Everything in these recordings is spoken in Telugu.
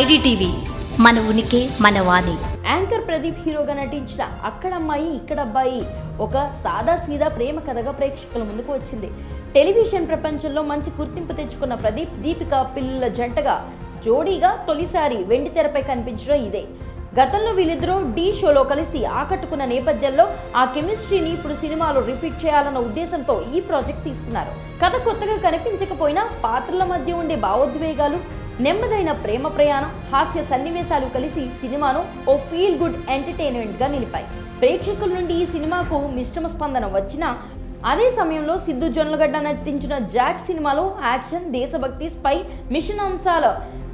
ఐడిటీవీ మన ఉనికి మన వాణి. యాంకర్ ప్రదీప్ హీరోగా నటించిన అక్కడమ్మాయి ఇక్కడబ్బాయి ఒక సాదా సీదా ప్రేమ కథగా ప్రేక్షకుల ముందుకు వచ్చింది. టెలివిజన్ ప్రపంచంలో మంచి గుర్తింపు తెచ్చుకున్న ప్రదీప్ దీపిక పిల్లల జంటగా జోడీగా తొలిసారి వెండి తెరపై కనిపించడం ఇదే. గతంలో వీళ్ళిద్దరూ ఢీ షోలో కలిసి ఆకట్టుకున్న నేపథ్యంలో ఆ కెమిస్ట్రీని ఇప్పుడు సినిమాలో రిపీట్ చేయాలన్న ఉద్దేశంతో ఈ ప్రాజెక్ట్ తీసుకున్నారు. కథ కొత్తగా కనిపించకపోయినా పాత్రల మధ్య ఉండే భావోద్వేగాలు నెమ్మదైన ప్రేమ ప్రయాణం హాస్య సన్నివేశాలు కలిసి సినిమాను ఓ ఫీల్ గుడ్ ఎంటర్టైన్మెంట్గా నిలిపాయి. ప్రేక్షకుల నుండి ఈ సినిమాకు మిశ్రమ స్పందన వచ్చినా అదే సమయంలో సిద్ధు జొన్నలగడ్డ నటించిన జాక్ సినిమాలో యాక్షన్ దేశభక్తి స్పై మిషన్ అంశాల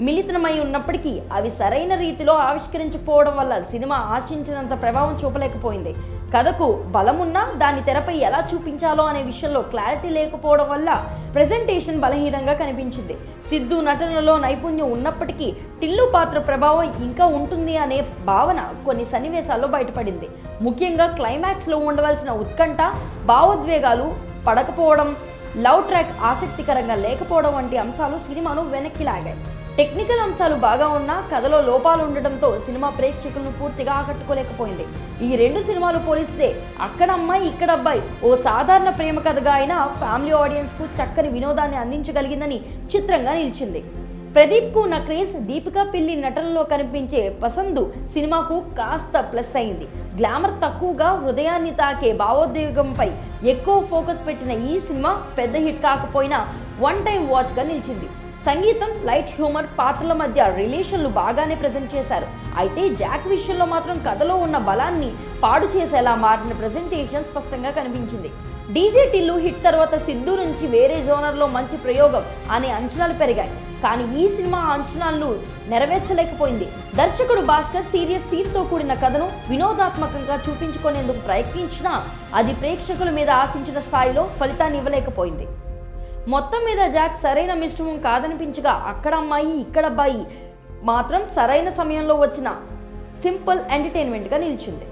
మిళితమై ఉన్నప్పటికీ అవి సరైన రీతిలో ఆవిష్కరించకపోవడం వల్ల సినిమా ఆశించినంత ప్రభావం చూపలేకపోయింది. కథకు బలమున్నా దాన్ని తెరపై ఎలా చూపించాలో అనే విషయంలో క్లారిటీ లేకపోవడం వల్ల ప్రెజెంటేషన్ బలహీనంగా కనిపించింది. సిద్ధు నటనలో నైపుణ్యం ఉన్నప్పటికీ టిల్లు పాత్ర ప్రభావం ఇంకా ఉంటుంది అనే భావన కొన్ని సన్నివేశాల్లో బయటపడింది. ముఖ్యంగా క్లైమాక్స్లో ఉండవలసిన ఉత్కంఠ భావోద్వేగాలు పడకపోవడం లవ్ ట్రాక్ ఆసక్తికరంగా లేకపోవడం వంటి అంశాలు సినిమాను వెనక్కి లాగాయి. టెక్నికల్ అంశాలు బాగా ఉన్నా కథలో లోపాలు ఉండడంతో సినిమా ప్రేక్షకులను పూర్తిగా ఆకట్టుకోలేకపోయింది. ఈ రెండు సినిమాలు పోలిస్తే అక్కడ అమ్మాయి ఇక్కడ అబ్బాయి ఓ సాధారణ ప్రేమ కథగా అయినా ఫ్యామిలీ ఆడియన్స్కు చక్కని వినోదాన్ని అందించగలిగిందని చిత్రంగా నిలిచింది. ప్రదీప్కు నా క్రేజ్ దీపికా పిల్లి నటనలో కనిపించే పసందు సినిమాకు కాస్త ప్లస్ అయింది. గ్లామర్ తక్కువగా హృదయాన్ని తాకే భావోద్వేగంపై ఎక్కువ ఫోకస్ పెట్టిన ఈ సినిమా పెద్ద హిట్ కాకపోయినా వన్ టైం వాచ్గా నిలిచింది. సంగీతం లైట్ హ్యూమర్ పాత్రల మధ్య రిలేషన్లు బాగానే ప్రజెంట్ చేశారు. అయితే జాక్ విషయంలో మాత్రం కథలో ఉన్న బలాన్ని పాడు చేసేలా మారిన ప్రజెంటేషన్ స్పష్టంగా కనిపించింది. డీజే టిల్లు హిట్ తర్వాత సిద్ధు నుంచి వేరే జోనర్లో మంచి ప్రయోగం అనే అంచనాలు పెరిగాయి. కానీ ఈ సినిమా ఆ అంచనాలను నెరవేర్చలేకపోయింది. దర్శకుడు భాస్కర్ సీరియస్ థీమ్తో కూడిన కథను వినోదాత్మకంగా చూపించుకునేందుకు ప్రయత్నించినా అది ప్రేక్షకుల మీద ఆశించిన స్థాయిలో ఫలితాన్ని ఇవ్వలేకపోయింది. మొత్తం మీద జాక్ సరైన మిశ్రమం కాదనిపించగా అక్కడ అమ్మాయి ఇక్కడ అబ్బాయి మాత్రం సరైన సమయంలో వచ్చిన సింపుల్ ఎంటర్టైన్మెంట్గా నిలిచింది.